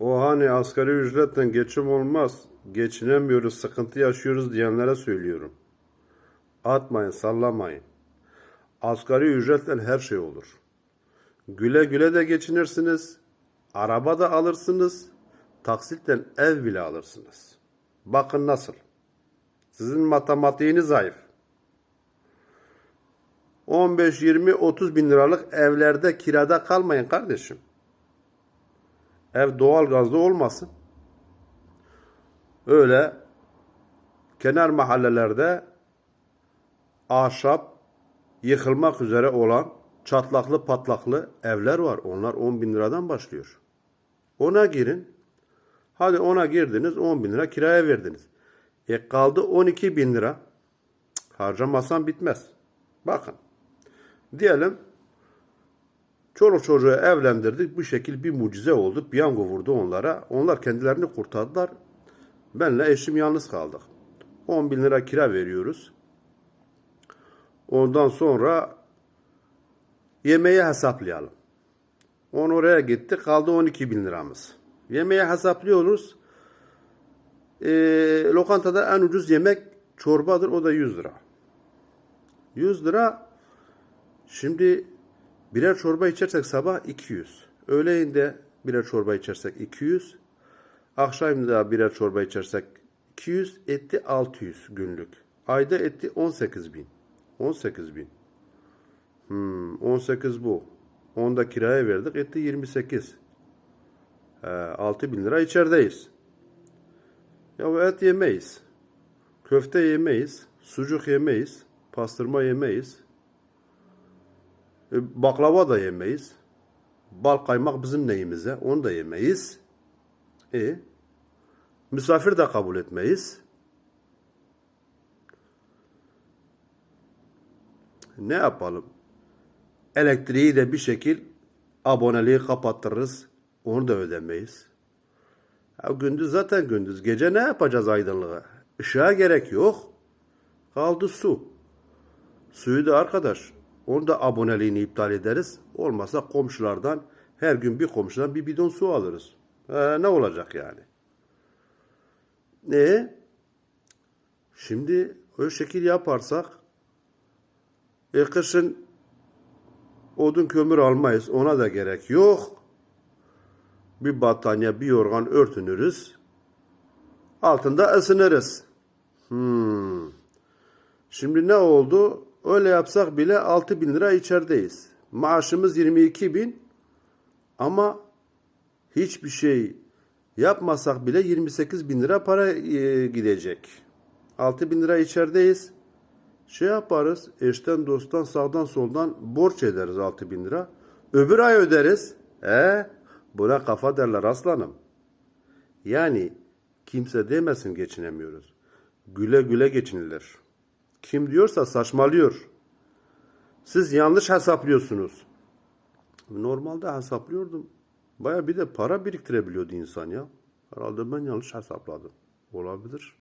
O hani asgari ücretle geçim olmaz, geçinemiyoruz, sıkıntı yaşıyoruz diyenlere söylüyorum. Atmayın, sallamayın. Asgari ücretle her şey olur. Güle güle de geçinirsiniz, araba da alırsınız, taksitten ev bile alırsınız. Bakın nasıl. Sizin matematiğiniz zayıf. 15, 20, 30 bin liralık evlerde kirada kalmayın kardeşim. Ev doğal gazlı olmasın. Öyle kenar mahallelerde ahşap yıkılmak üzere olan çatlaklı patlaklı evler var. Onlar 10 bin liradan başlıyor. Ona girin. Hadi ona girdiniz 10 bin lira kiraya verdiniz. E kaldı 12 bin lira. Harcamasan bitmez. Bakın. Diyelim Çoluk çocuğu evlendirdik. Bu şekil bir mucize oldu. Piyango vurdu onlara. Onlar kendilerini kurtardılar. Benle eşim yalnız kaldık. 10 bin lira kira veriyoruz. Ondan sonra yemeği hesaplayalım. On oraya gitti. Kaldı 12 bin liramız. Yemeği hesaplıyoruz. Ee, lokantada en ucuz yemek çorbadır. O da 100 lira. 100 lira Şimdi birer çorba içersek sabah 200. Öğleyin birer çorba içersek 200. Akşam birer çorba içersek 200 etti 600 günlük. Ayda etti 18 bin. 18 bin. Hmm, 18 bu. 10 da kiraya verdik etti 28. Ee, 6 bin lira içerideyiz. Ya et yemeyiz. Köfte yemeyiz. Sucuk yemeyiz. Pastırma yemeyiz. E, Baklava da yemeyiz. Bal kaymak bizim neyimize. Onu da yemeyiz. E, misafir de kabul etmeyiz. Ne yapalım? Elektriği de bir şekil aboneliği kapattırırız. Onu da ödemeyiz. Ya gündüz zaten gündüz. Gece ne yapacağız aydınlığa? Işığa gerek yok. Kaldı su. Suyu da arkadaş onu da aboneliğini iptal ederiz. Olmazsa komşulardan her gün bir komşudan bir bidon su alırız. Ee, ne olacak yani? Ne? Şimdi o şekil yaparsak e, kışın odun kömür almayız. Ona da gerek yok. Bir battaniye, bir yorgan örtünürüz. Altında ısınırız. Hmm. Şimdi ne oldu? Öyle yapsak bile 6 bin lira içerideyiz. Maaşımız 22 bin ama hiçbir şey yapmasak bile 28 bin lira para e, gidecek. 6 bin lira içerideyiz. Şey yaparız, eşten dosttan sağdan soldan borç ederiz 6 bin lira. Öbür ay öderiz. E, buna kafa derler aslanım. Yani kimse demesin geçinemiyoruz. Güle güle geçinilir. Kim diyorsa saçmalıyor. Siz yanlış hesaplıyorsunuz. Normalde hesaplıyordum. Baya bir de para biriktirebiliyordu insan ya. Herhalde ben yanlış hesapladım. Olabilir.